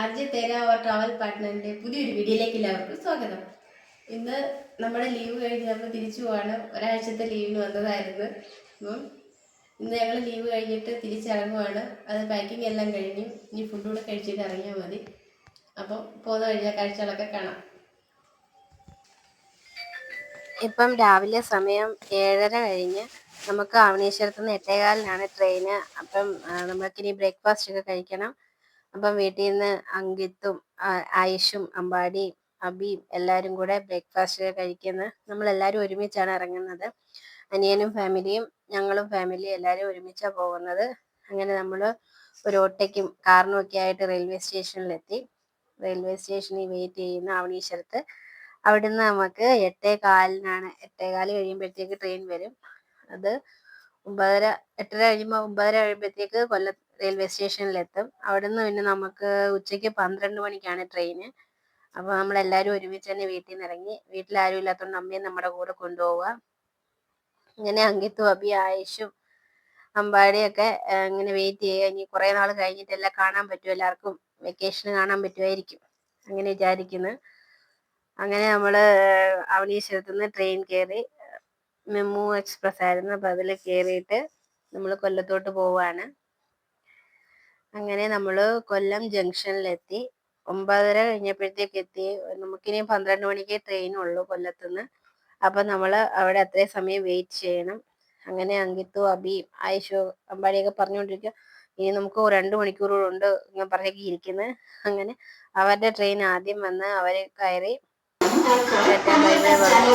അർജി തേര അവർ travel പാർട്ട്ണറിന്റെ പുതിയൊരു വീഡിയോയിലേക്ക് എല്ലാവർക്കും സ്വാഗതം. ഇന്ന് നമ്മുടെ ലീവ് കഴിഞ്ഞ് നമ്മൾ തിരിച്ചു പോവാണ്. ഒരാഴ്ചത്തെ ലീവിന് വന്നതായിരുന്നു. അപ്പം ഇന്ന് ഞങ്ങൾ ലീവ് കഴിഞ്ഞിട്ട് തിരിച്ചിറങ്ങുവാണ്. അത് പാക്കിംഗ് എല്ലാം കഴിഞ്ഞ് ഇനി ഫുഡ് കൂടെ കഴിച്ചിട്ട് ഇറങ്ങിയാൽ മതി. അപ്പോൾ പോകുന്ന കഴിഞ്ഞ കാഴ്ചകളൊക്കെ കാണാം. ഇപ്പം രാവിലെ സമയം ഏഴര കഴിഞ്ഞ് നമുക്ക് ആവണീശ്വരത്ത് നിന്ന് എട്ടേകാലിനാണ് ട്രെയിന് അപ്പം നമുക്കിനി ബ്രേക്ക്ഫാസ്റ്റ് ഒക്കെ കഴിക്കണം. അപ്പം വീട്ടിൽ നിന്ന് അങ്കിത്തും ആയിഷും അമ്പാടിയും അബിയും എല്ലാവരും കൂടെ ബ്രേക്ക്ഫാസ്റ്റ് ഒക്കെ കഴിക്കുന്ന നമ്മളെല്ലാവരും ഒരുമിച്ചാണ് ഇറങ്ങുന്നത്. അനിയനും ഫാമിലിയും ഞങ്ങളും ഫാമിലിയും എല്ലാവരും ഒരുമിച്ചാണ് പോകുന്നത്. അങ്ങനെ നമ്മൾ ഒരു ഓട്ടയ്ക്കും കാറിനും ഒക്കെ ആയിട്ട് റെയിൽവേ സ്റ്റേഷനിലെത്തി. റെയിൽവേ സ്റ്റേഷനിൽ വെയിറ്റ് ചെയ്യുന്ന അവണീശ്വരത്ത് അവിടുന്ന് നമുക്ക് എട്ടേ കാലിനാണ്. എട്ടേ കാൽ കഴിയുമ്പോഴത്തേക്ക് ട്രെയിൻ വരും. അത് ഒമ്പതര എട്ടര കഴിയുമ്പോൾ ഒമ്പതര കഴിയുമ്പോഴത്തേക്ക് കൊല്ലം റെയിൽവേ സ്റ്റേഷനിലെത്തും അവിടുന്ന് പിന്നെ നമുക്ക് ഉച്ചയ്ക്ക് പന്ത്രണ്ട് മണിക്കാണ് ട്രെയിന് അപ്പോൾ നമ്മളെല്ലാവരും ഒരുമിച്ച് തന്നെ വീട്ടിൽ നിന്ന് ഇറങ്ങി വീട്ടിൽ ആരും ഇല്ലാത്തതുകൊണ്ട് അമ്മയും നമ്മുടെ കൂടെ കൊണ്ടുപോവുക ഇങ്ങനെ അങ്കിത്തും അബി ആയിഷും അമ്പാടിയൊക്കെ ഇങ്ങനെ വെയിറ്റ് ചെയ്യുക. ഇനി കുറേ നാൾ കഴിഞ്ഞിട്ടെല്ലാം കാണാൻ പറ്റും. എല്ലാവർക്കും വെക്കേഷന് കാണാൻ പറ്റുമായിരിക്കും. അങ്ങനെ വിചാരിക്കുന്നു. അങ്ങനെ നമ്മൾ അവനീശ്വരത്തു നിന്ന് ട്രെയിൻ കയറി മെമു എക്സ്പ്രസ് ആയിരുന്നു. അപ്പോൾ അതിൽ കയറിയിട്ട് നമ്മൾ കൊല്ലത്തോട്ട് പോവാണ്. അങ്ങനെ നമ്മൾ കൊല്ലം ജംഗ്ഷനിലെത്തി. ഒമ്പതര കഴിഞ്ഞപ്പോഴത്തേക്ക് എത്തി നമുക്കിനി പന്ത്രണ്ട് മണിക്ക് ട്രെയിൻ ഉള്ളൂ കൊല്ലത്തുനിന്ന്. അപ്പം നമ്മൾ അവിടെ അത്രയും സമയം വെയിറ്റ് ചെയ്യണം. അങ്ങനെ അങ്കിത്തു അബി ആയിഷു അമ്പാടിയൊക്കെ പറഞ്ഞുകൊണ്ടിരിക്കുക ഇനി നമുക്ക് രണ്ട് മണിക്കൂർ ഉണ്ട് ഇങ്ങനെ പറഞ്ഞൊക്കെ ഇരിക്കുന്നത് അങ്ങനെ അവരുടെ ട്രെയിൻ ആദ്യം വന്ന് അവർ കയറി ടാറ്റാ ബൈ ബൈ പറഞ്ഞു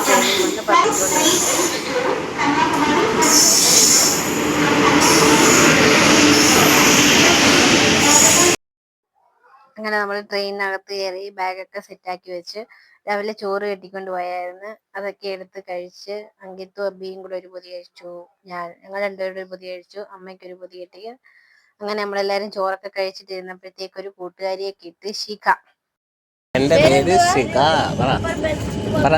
ട്രെയിനിൽ വന്ന് പറഞ്ഞുകൊണ്ടിരിക്കുക അങ്ങനെ നമ്മൾ ട്രെയിനിനകത്ത് കയറി ബാഗൊക്കെ സെറ്റാക്കി വെച്ച് രാവിലെ ചോറ് കെട്ടിക്കൊണ്ട് പോയായിരുന്നു. അതൊക്കെ എടുത്ത് കഴിച്ച് അങ്കിത്തും അബിയും കൂടെ ഒരു പൊതി കഴിച്ചു. ഞാൻ ഞങ്ങൾ രണ്ടുപേരും ഒരു പൊതി കഴിച്ചു. അമ്മയ്ക്ക് ഒരു പൊതി കെട്ടി. അങ്ങനെ നമ്മളെല്ലാരും ചോറൊക്കെ കഴിച്ചിട്ടിരുന്നപ്പോഴത്തേക്ക് ഒരു കൂട്ടുകാരിയെ കിട്ടി ശിഖ. എന്റെ പേര് ശിഖ. പറ. പറ.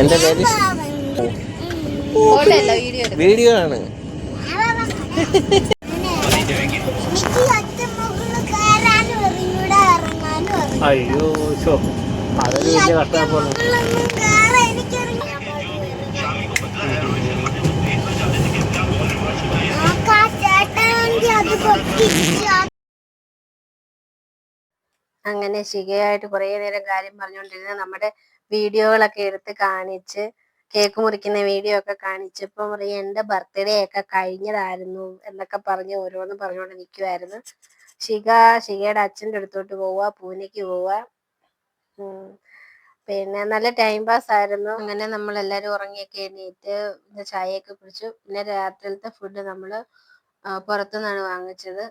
എന്റെ പേര് വീഡിയോ ആണ്. അയ്യോ ഷോ അതൊരു വലിയ കഷ്ടപ്പാണ് അങ്ങനെ ശികയായിട്ട് കുറേ നേരം കാര്യം പറഞ്ഞുകൊണ്ടിരുന്ന നമ്മുടെ വീഡിയോകളൊക്കെ എടുത്ത് കാണിച്ച് കേക്ക് മുറിക്കുന്ന വീഡിയോ ഒക്കെ കാണിച്ചപ്പോൾ പറയും എന്റെ ബർത്ത്ഡേ ഒക്കെ കഴിഞ്ഞതായിരുന്നു എന്നൊക്കെ പറഞ്ഞ് ഓരോന്ന് പറഞ്ഞുകൊണ്ട് നിൽക്കുമായിരുന്നു ശിഖ ശിഖയുടെ അച്ഛന്റെ അടുത്തോട്ട് പോവുക പൂനെക്ക് പോവുക. പിന്നെ നല്ല ടൈം പാസ് ആയിരുന്നു. അങ്ങനെ നമ്മൾ എല്ലാവരും ഉറങ്ങിയൊക്കെ എണീറ്റ് ചായയൊക്കെ കുടിച്ചു. പിന്നെ രാത്രിയിലത്തെ ഫുഡ് നമ്മൾ പുറത്തുനിന്നാണ് വാങ്ങിച്ചത്.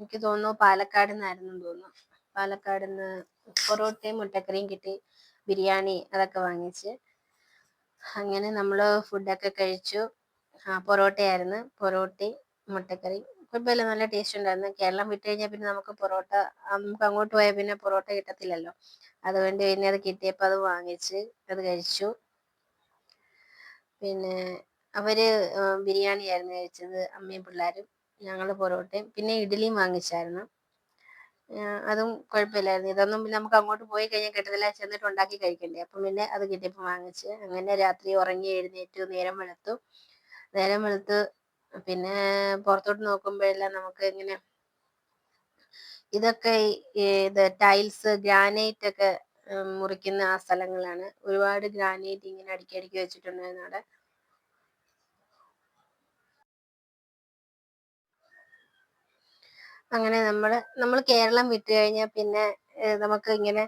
എനിക്ക് തോന്നുന്നു പാലക്കാട് നിന്നായിരുന്നു തോന്നുന്നു. പാലക്കാട് നിന്ന് പൊറോട്ടയും മുട്ടക്കറിയും കിട്ടി. ബിരിയാണി അതൊക്കെ വാങ്ങിച്ച്. അങ്ങനെ നമ്മൾ ഫുഡൊക്കെ കഴിച്ചു. പൊറോട്ടയായിരുന്നു. പൊറോട്ടയും മുട്ടക്കറി കുഴപ്പമില്ല. നല്ല ടേസ്റ്റ് ഉണ്ടായിരുന്നു. കേരളം വിട്ട് കഴിഞ്ഞാൽ പിന്നെ നമുക്ക് പൊറോട്ട നമുക്ക് അങ്ങോട്ട് പോയാൽ പിന്നെ പൊറോട്ട കിട്ടത്തില്ലല്ലോ. അതുകൊണ്ട് പിന്നെ അത് കിട്ടിയപ്പോൾ അത് വാങ്ങിച്ച് അത് കഴിച്ചു. പിന്നെ അവർ ബിരിയാണി ആയിരുന്നു കഴിച്ചത് അമ്മയും പിള്ളേരും ഞങ്ങൾ പൊറോട്ടയും പിന്നെ ഇഡ്ഡലിയും വാങ്ങിച്ചായിരുന്നു. അതും കുഴപ്പമില്ലായിരുന്നു. ഇതൊന്നും പിന്നെ നമുക്ക് അങ്ങോട്ട് പോയി കഴിഞ്ഞാൽ കിട്ടത്തില്ല ചെന്നിട്ട് ഉണ്ടാക്കി കഴിക്കണ്ടേ. അപ്പം പിന്നെ അത് കിട്ടിയപ്പോൾ വാങ്ങിച്ച് അങ്ങനെ രാത്രി ഉറങ്ങി എഴുന്നേറ്റു നേരം വെളുത്തു. നേരം വെളുത്ത് പിന്നെ പുറത്തോട്ട് നോക്കുമ്പോഴെല്ലാം നമുക്ക് ഇങ്ങനെ ഇതൊക്കെ ഇത് ടൈൽസ് ഗ്രാനൈറ്റ് ഒക്കെ മുറിക്കുന്ന ആ സ്ഥലങ്ങളാണ്. ഒരുപാട് ഗ്രാനൈറ്റ് ഇങ്ങനെ അടുക്കി അടുക്കി വെച്ചിട്ടുണ്ടായിരുന്നു അവിടെ. അങ്ങനെ നമ്മൾ നമ്മൾ കേരളം വിട്ടു കഴിഞ്ഞാൽ പിന്നെ നമുക്ക് ഇങ്ങനെ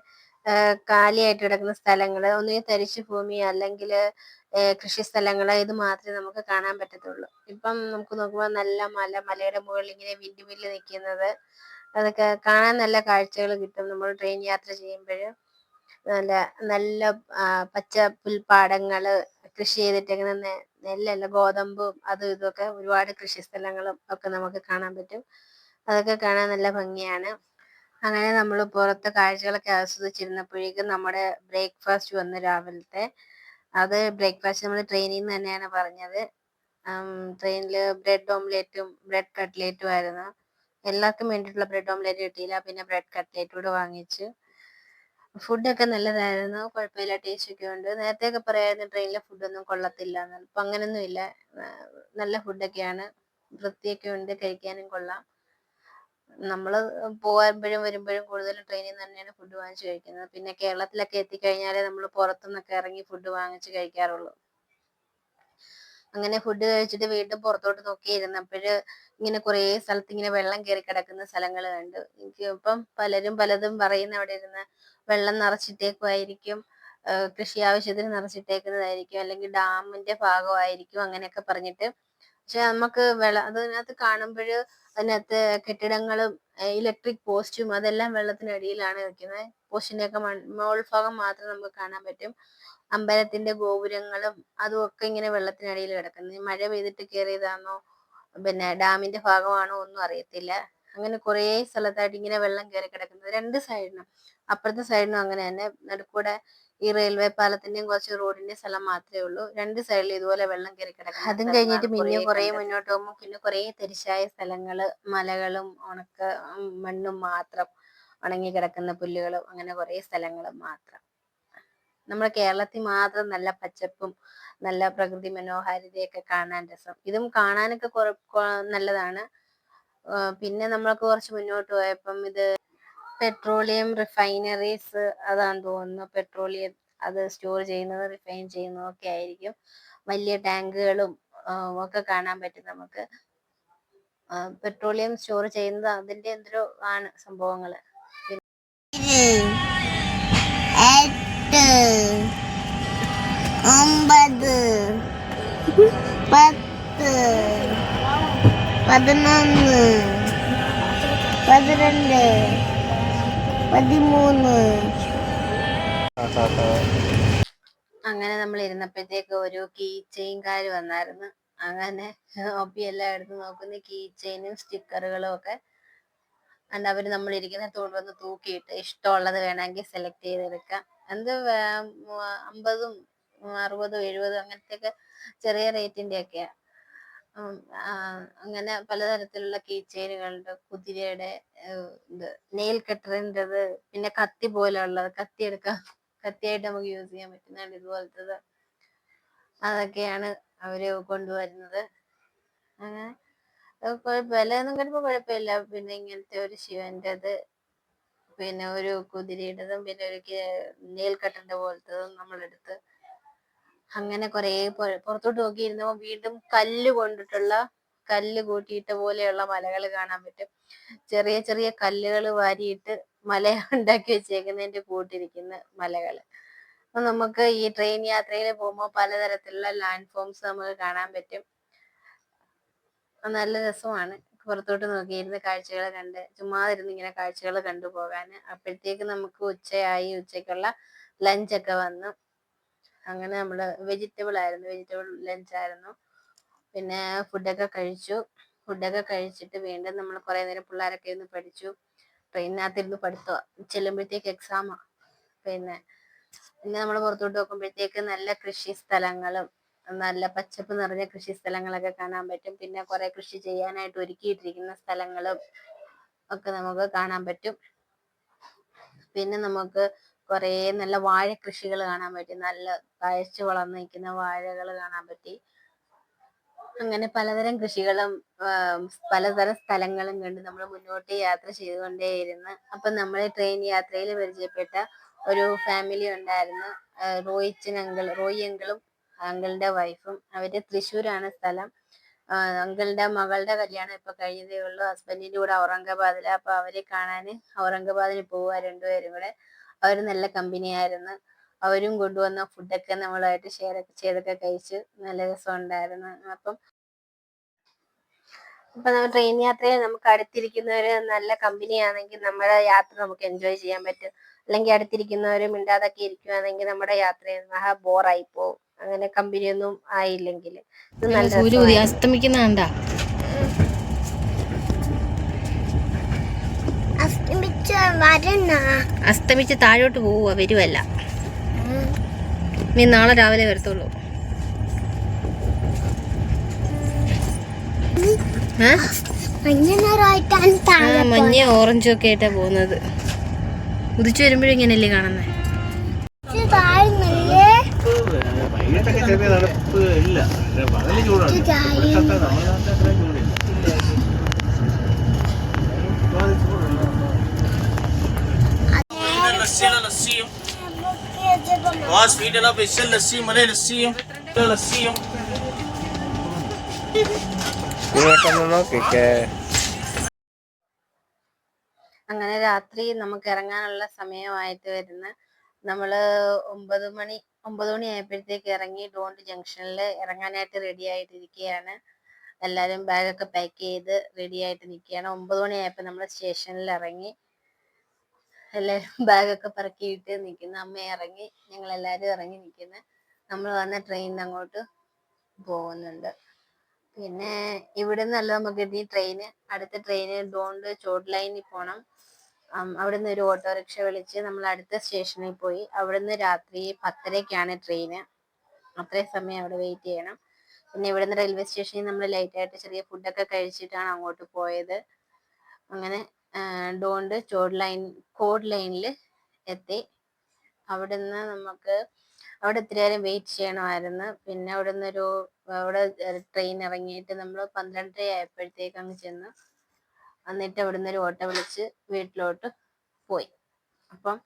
കാലിയായിട്ട് കിടക്കുന്ന സ്ഥലങ്ങൾ ഒന്നുകിൽ തരിശു ഭൂമി അല്ലെങ്കിൽ കൃഷി സ്ഥലങ്ങൾ ഇത് മാത്രമേ നമുക്ക് കാണാൻ പറ്റത്തുള്ളൂ. ഇപ്പം നമുക്ക് നോക്കുമ്പോൾ നല്ല മല മലയുടെ മുകളിൽ ഇങ്ങനെ വിണ്ടുമില്ല് നിൽക്കുന്നത്. അതൊക്കെ കാണാൻ നല്ല കാഴ്ചകൾ കിട്ടും. നമ്മൾ ട്രെയിൻ യാത്ര ചെയ്യുമ്പോൾ നല്ല നല്ല പച്ച പുൽപ്പാടങ്ങൾ കൃഷി ചെയ്തിട്ടേക്കുന്ന നെല്ലല്ല ഗോതമ്പും അതും ഇതൊക്കെ ഒരുപാട് കൃഷി സ്ഥലങ്ങളും ഒക്കെ നമുക്ക് കാണാൻ പറ്റും. അതൊക്കെ കാണാൻ നല്ല ഭംഗിയാണ്. അങ്ങനെ നമ്മൾ പുറത്തെ കാഴ്ചകളൊക്കെ ആസ്വദിച്ചിരുന്നപ്പോഴേക്കും നമ്മുടെ ബ്രേക്ക്ഫാസ്റ്റ് വന്നു രാവിലത്തെ. അത് ബ്രേക്ക്ഫാസ്റ്റ് നമ്മൾ ട്രെയിനിൽ നിന്ന് തന്നെയാണ് പറഞ്ഞത്. ട്രെയിനിൽ ബ്രെഡ് ഓംലേറ്റും ബ്രെഡ് കട്ട്ലേറ്റും ആയിരുന്നു. എല്ലാവർക്കും വേണ്ടിയിട്ടുള്ള ബ്രെഡ് ഓംലേറ്റ് കിട്ടിയില്ല. പിന്നെ ബ്രെഡ് കട്ട്ലേറ്റ് കൂടെ വാങ്ങിച്ചു. ഫുഡൊക്കെ നല്ലതായിരുന്നു. കുഴപ്പമില്ല. ടേസ്റ്റ് ഒക്കെ ഉണ്ട്. നേരത്തെ ഒക്കെ പറയായിരുന്നു ട്രെയിനിലെ ഫുഡൊന്നും കൊള്ളത്തില്ല എന്ന്. ഇപ്പം ഇല്ല. നല്ല ഫുഡൊക്കെയാണ് വൃത്തിയൊക്കെ ഉണ്ട്. കഴിക്കാനും കൊള്ളാം. നമ്മൾ പോകുമ്പോഴും വരുമ്പോഴും കൂടുതലും ട്രെയിനിൽ നിന്ന് തന്നെയാണ് ഫുഡ് വാങ്ങിച്ച് കഴിക്കുന്നത്. പിന്നെ കേരളത്തിലൊക്കെ എത്തിക്കഴിഞ്ഞാലേ നമ്മൾ പുറത്തുനിന്നൊക്കെ ഇറങ്ങി ഫുഡ് വാങ്ങിച്ച് കഴിക്കാറുള്ളൂ. അങ്ങനെ ഫുഡ് കഴിച്ചിട്ട് വീണ്ടും പുറത്തോട്ട് നോക്കിയിരുന്നപ്പോഴ് ഇങ്ങനെ കുറേ സ്ഥലത്ത് ഇങ്ങനെ വെള്ളം കയറി കിടക്കുന്ന സ്ഥലങ്ങൾ കണ്ടു. എനിക്ക് ഇപ്പം പലരും പലതും പറയുന്ന അവിടെ ഇരുന്ന് വെള്ളം നിറച്ചിട്ടേക്കുമായിരിക്കും കൃഷി ആവശ്യത്തിന് നിറച്ചിട്ടേക്കുന്നതായിരിക്കും അല്ലെങ്കിൽ ഡാമിന്റെ ഭാഗമായിരിക്കും അങ്ങനെയൊക്കെ പറഞ്ഞിട്ട്. പക്ഷെ നമുക്ക് വെള്ളം അതിനകത്ത് കാണുമ്പോൾ അതിനകത്ത് കെട്ടിടങ്ങളും ഇലക്ട്രിക് പോസ്റ്റും അതെല്ലാം വെള്ളത്തിനടിയിലാണ് നിൽക്കുന്നത്. പോസ്റ്റിന്റെ ഒക്കെ മോൾ ഭാഗം മാത്രം നമുക്ക് കാണാൻ പറ്റും. അമ്പലത്തിന്റെ ഗോപുരങ്ങളും അതും ഒക്കെ ഇങ്ങനെ വെള്ളത്തിനടിയിൽ കിടക്കുന്നത് മഴ പെയ്തിട്ട് കയറിയതാണോ? പിന്നെ ഡാമിന്റെ ഭാഗമാണോ? ഒന്നും അറിയത്തില്ല. അങ്ങനെ കുറേ സ്ഥലത്തായിട്ട് ഇങ്ങനെ വെള്ളം കയറി കിടക്കുന്നത്. രണ്ട് സൈഡിനും അപ്പുറത്തെ സൈഡിനും അങ്ങനെ തന്നെ. നടുക്കൂടെ ഈ റെയിൽവേ പാലത്തിന്റെയും കുറച്ച് റോഡിന്റെ സ്ഥലം മാത്രമേ ഉള്ളൂ. രണ്ട് സൈഡിൽ ഇതുപോലെ വെള്ളം കയറി കിടക്കുന്നത് അതും കഴിഞ്ഞിട്ട് പിന്നെ കുറേ മുന്നോട്ട് പോകുമ്പോൾ പിന്നെ കുറേ തെരിശായ സ്ഥലങ്ങൾ മലകളും ഉണക്ക മണ്ണും മാത്രം ഉണങ്ങി കിടക്കുന്ന പുല്ലുകളും അങ്ങനെ കുറേ സ്ഥലങ്ങളും മാത്രം. നമ്മുടെ കേരളത്തിൽ മാത്രം നല്ല പച്ചപ്പും നല്ല പ്രകൃതി മനോഹാരിതയൊക്കെ കാണാൻ രസം. ഇതും കാണാനൊക്കെ കുറ നല്ലതാണ്. പിന്നെ നമ്മൾക്ക് കുറച്ച് മുന്നോട്ട് പോയപ്പം ഇത് പെട്രോളിയം റിഫൈനറീസ് അതാന്ന് തോന്നുന്നു. പെട്രോളിയം അത് സ്റ്റോർ ചെയ്യുന്നത് റിഫൈൻ ചെയ്യുന്നതും ഒക്കെ ആയിരിക്കും. വലിയ ടാങ്കുകളും ഒക്കെ കാണാൻ പറ്റും നമുക്ക്. പെട്രോളിയം സ്റ്റോർ ചെയ്യുന്നത് അതിന്റെ എന്തോ ആണ് സംഭവങ്ങൾ. ഒമ്പത് പത്ത് പതിനൊന്ന് പതിരണ്ട് പതിമൂന്ന്. അങ്ങനെ നമ്മൾ ഇരുന്നപ്പോഴത്തേക്ക് ഒരു കീ ചെയിൻകാർ വന്നായിരുന്നു. അങ്ങനെ ഒപ്പി എല്ലാം എടുത്ത് നോക്കുന്ന. കീ ചെയിനും സ്റ്റിക്കറുകളും ഒക്കെ അല്ല അവർ നമ്മൾ ഇരിക്കുന്ന കൊണ്ടുവന്ന് തൂക്കിയിട്ട് ഇഷ്ടമുള്ളത് വേണമെങ്കിൽ സെലക്ട് ചെയ്തെടുക്കാം. എന്ത് അമ്പതും അറുപതും എഴുപതും അങ്ങനത്തെ ഒക്കെ ചെറിയ റേറ്റിന്റെ ഒക്കെയാ അങ്ങനെ പലതരത്തിലുള്ള കീ ചെയിനുകളുണ്ട് കുതിരയുടെ ഇത് നെയിൽ കട്ടറിന്റെത് പിന്നെ കത്തി പോലെയുള്ളത് കത്തി എടുക്കാം കത്തിയായിട്ട് നമുക്ക് യൂസ് ചെയ്യാൻ പറ്റുന്നതാണ് ഇതുപോലത്തത്. അതൊക്കെയാണ് അവർ കൊണ്ടുവരുന്നത്. അങ്ങനെ വിലയൊന്നും കിട്ടുമ്പോ കുഴപ്പമില്ല. പിന്നെ ഇങ്ങനത്തെ ഒരു ശിവന്റേത് പിന്നെ ഒരു കുതിരയുടേതും പിന്നെ ഒരു നെയിൽ കട്ടറിന്റെ പോലത്തതും നമ്മളെടുത്ത് അങ്ങനെ കുറെ പുറത്തോട്ട് നോക്കിയിരുന്നപ്പോ വീണ്ടും കല്ല് കൊണ്ടിട്ടുള്ള കല്ല് കൂട്ടിയിട്ട പോലെയുള്ള മലകൾ കാണാൻ പറ്റും. ചെറിയ ചെറിയ കല്ലുകൾ വാരിയിട്ട് മല ഉണ്ടാക്കി വെച്ചേക്കുന്നതിന്റെ കൂട്ടിരിക്കുന്ന മലകൾ അപ്പൊ നമുക്ക് ഈ ട്രെയിൻ യാത്രയിൽ പോകുമ്പോൾ പലതരത്തിലുള്ള ലാൻഡ് ഫോംസ് നമുക്ക് കാണാൻ പറ്റും. നല്ല രസമാണ്. പുറത്തോട്ട് നോക്കിയിരുന്ന് കാഴ്ചകൾ കണ്ട് ചുമ്മാതിരുന്ന് ഇങ്ങനെ കാഴ്ചകൾ കണ്ടു പോകാന്. അപ്പോഴത്തേക്ക് നമുക്ക് ഉച്ചയായി ഉച്ചയ്ക്കുള്ള ലഞ്ചൊക്കെ വന്നു. അങ്ങനെ നമ്മൾ വെജിറ്റബിൾ ആയിരുന്നു. വെജിറ്റബിൾ ലഞ്ച് ആയിരുന്നു. പിന്നെ ഫുഡൊക്കെ കഴിച്ചു. ഫുഡൊക്കെ കഴിച്ചിട്ട് വീണ്ടും നമ്മൾ കുറെ നേരം പിള്ളേരൊക്കെ ഇരുന്ന് പഠിച്ചു. ട്രെയിനിനകത്തിരുന്ന് പഠിത്തോ ചെല്ലുമ്പോഴത്തേക്ക് എക്സാമാ പിന്നെ പിന്നെ നമ്മൾ പുറത്തോട്ട് നോക്കുമ്പോഴത്തേക്ക് നല്ല കൃഷി സ്ഥലങ്ങളും നല്ല പച്ചപ്പ് നിറഞ്ഞ കൃഷി സ്ഥലങ്ങളൊക്കെ കാണാൻ പറ്റും. പിന്നെ കുറെ കൃഷി ചെയ്യാനായിട്ട് ഒരുക്കിയിട്ടിരിക്കുന്ന സ്ഥലങ്ങളും ഒക്കെ നമുക്ക് കാണാൻ പറ്റും. പിന്നെ നമുക്ക് കുറേ നല്ല വാഴ കൃഷികൾ കാണാൻ പറ്റി. നല്ല തഴച്ചു വളർന്നു നിൽക്കുന്ന വാഴകൾ കാണാൻ പറ്റി. അങ്ങനെ പലതരം കൃഷികളും പലതരം സ്ഥലങ്ങളും കണ്ട് നമ്മൾ മുന്നോട്ട് യാത്ര ചെയ്തുകൊണ്ടേയിരുന്നു. അപ്പൊ നമ്മൾ ട്രെയിൻ യാത്രയിൽ പരിചയപ്പെട്ട ഒരു ഫാമിലി ഉണ്ടായിരുന്നു. റോയിച്ചൻ അങ്കിൾ റോയി അങ്കിളും അങ്കിളിന്റെ വൈഫും. അവർ തൃശ്ശൂരാണ് സ്ഥലം. അങ്കിളിന്റെ മകളുടെ കല്യാണം ഇപ്പൊ കഴിഞ്ഞതേ ഉള്ളൂ. ഹസ്ബൻഡിന്റെ കൂടെ ഔറംഗാബാദിലാണ് അപ്പൊ അവരെ കാണാൻ ഔറംഗാബാദിൽ പോവുക രണ്ടുപേരും കൂടെ. അവർ നല്ല കമ്പനിയായിരുന്നു അവരും കൊണ്ടുവന്ന ഫുഡൊക്കെ നമ്മളായിട്ട് ഷെയർ ഒക്കെ ചെയ്തൊക്കെ കഴിച്ച് നല്ല രസം ഉണ്ടായിരുന്നു അപ്പം ഇപ്പൊ നമ്മൾ ട്രെയിൻ യാത്രയിൽ നമുക്ക് അടുത്തിരിക്കുന്നവര് നല്ല കമ്പനിയാണെങ്കിൽ നമ്മുടെ യാത്ര നമുക്ക് എൻജോയ് ചെയ്യാൻ പറ്റും. അല്ലെങ്കിൽ അടുത്തിരിക്കുന്നവരും മിണ്ടാതൊക്കെ ഇരിക്കുവാണെങ്കിൽ നമ്മുടെ യാത്ര മഹാ ബോറായി പോകും അങ്ങനെ കമ്പനിയൊന്നും ആയില്ലെങ്കിൽ കണ്ടാ അസ്തമിച്ച താഴോട്ട് പോവുക വരുവല്ല. നീ നാളെ രാവിലെ വരത്തുള്ളൂ. മഞ്ഞ ഓറഞ്ചും ഒക്കെ ആയിട്ടാ പോകുന്നത്. ഉദിച്ചു വരുമ്പോഴും ഇങ്ങനല്ലേ കാണുന്നേ? പോയത്. താഴ്ന്നില്ലേ വൈകിട്ടൊക്കെ ചെറിയ തണുപ്പ് ഇല്ല പക്ഷേ പകൽ ചൂടാണ് ഇവിടുത്തെ നമ്മുടെ നാട്ടിൽ അത്രയും ചൂടില്ല ഒരുപാട് ചൂടുണ്ട് പശയുടെ ലസ്സിയും ആ സ്വീറ്റുള്ള പശ ലസ്സിയും മലയ ലസ്സിയും ലസ്സിയും അങ്ങനെ രാത്രി നമുക്ക് ഇറങ്ങാനുള്ള സമയമായിട്ട് വരുന്ന നമ്മൾ ഒമ്പത് മണി ഒമ്പത് മണി ആയപ്പോഴത്തേക്ക് ഇറങ്ങി ഡോണ്ട് ജംഗ്ഷനിൽ ഇറങ്ങാനായിട്ട് റെഡി ആയിട്ടിരിക്കുകയാണ്. എല്ലാവരും ബാഗൊക്കെ പാക്ക് ചെയ്ത് റെഡി ആയിട്ട് നിൽക്കുകയാണ്. ഒമ്പത് മണിയായപ്പോൾ നമ്മൾ സ്റ്റേഷനിൽ ഇറങ്ങി. എല്ലാവരും ബാഗൊക്കെ പറക്കിയിട്ട് നിൽക്കുന്നു അമ്മ ഇറങ്ങി ഞങ്ങൾ എല്ലാവരും ഇറങ്ങി നിൽക്കുന്നു നമ്മൾ വന്ന ട്രെയിൻ അങ്ങോട്ട് പോകുന്നുണ്ട്. പിന്നെ ഇവിടെ നിന്നല്ല നമുക്ക് ഇനി ട്രെയിന് അടുത്ത ട്രെയിന് ഡോണ്ട് ചോട്ട് ലൈനിൽ പോകണം അവിടെ നിന്ന് ഒരു ഓട്ടോറിക്ഷ വിളിച്ച് നമ്മൾ അടുത്ത സ്റ്റേഷനിൽ പോയി. അവിടെ നിന്ന് രാത്രി പത്തരയ്ക്കാണ് ട്രെയിന് അത്രയും സമയം അവിടെ വെയിറ്റ് ചെയ്യണം. പിന്നെ ഇവിടെ നിന്ന് റെയിൽവേ സ്റ്റേഷനിൽ നമ്മൾ ലൈറ്റായിട്ട് ചെറിയ ഫുഡൊക്കെ കഴിച്ചിട്ടാണ് അങ്ങോട്ട് പോയത്. അങ്ങനെ ഡോണ്ട് ചോഡ് ലൈൻ കോഡ് ലൈനിൽ എത്തി. അവിടുന്ന് നമുക്ക് അവിടെ ഇത്തിരി നേരം വെയിറ്റ് ചെയ്യണമായിരുന്നു. പിന്നെ അവിടെ ഒരു അവിടെ ട്രെയിൻ ഇറങ്ങിയിട്ട് നമ്മൾ പന്ത്രണ്ടര ആയപ്പോഴത്തേക്ക് അങ്ങ് ചെന്ന്. എന്നിട്ട് അവിടുന്ന് ഒരു ഓട്ടോ വിളിച്ച് വീട്ടിലോട്ട് പോയി. അപ്പം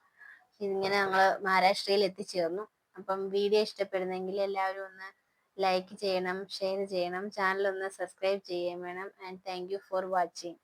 ഇങ്ങനെ ഞങ്ങൾ മഹാരാഷ്ട്രയിൽ എത്തിച്ചേർന്നു. അപ്പം വീഡിയോ ഇഷ്ടപ്പെടുന്നെങ്കിൽ എല്ലാവരും ഒന്ന് ലൈക്ക് ചെയ്യണം ഷെയർ ചെയ്യണം ചാനൽ ഒന്ന് സബ്സ്ക്രൈബ് ചെയ്യുകയും വേണം. And thank for watching.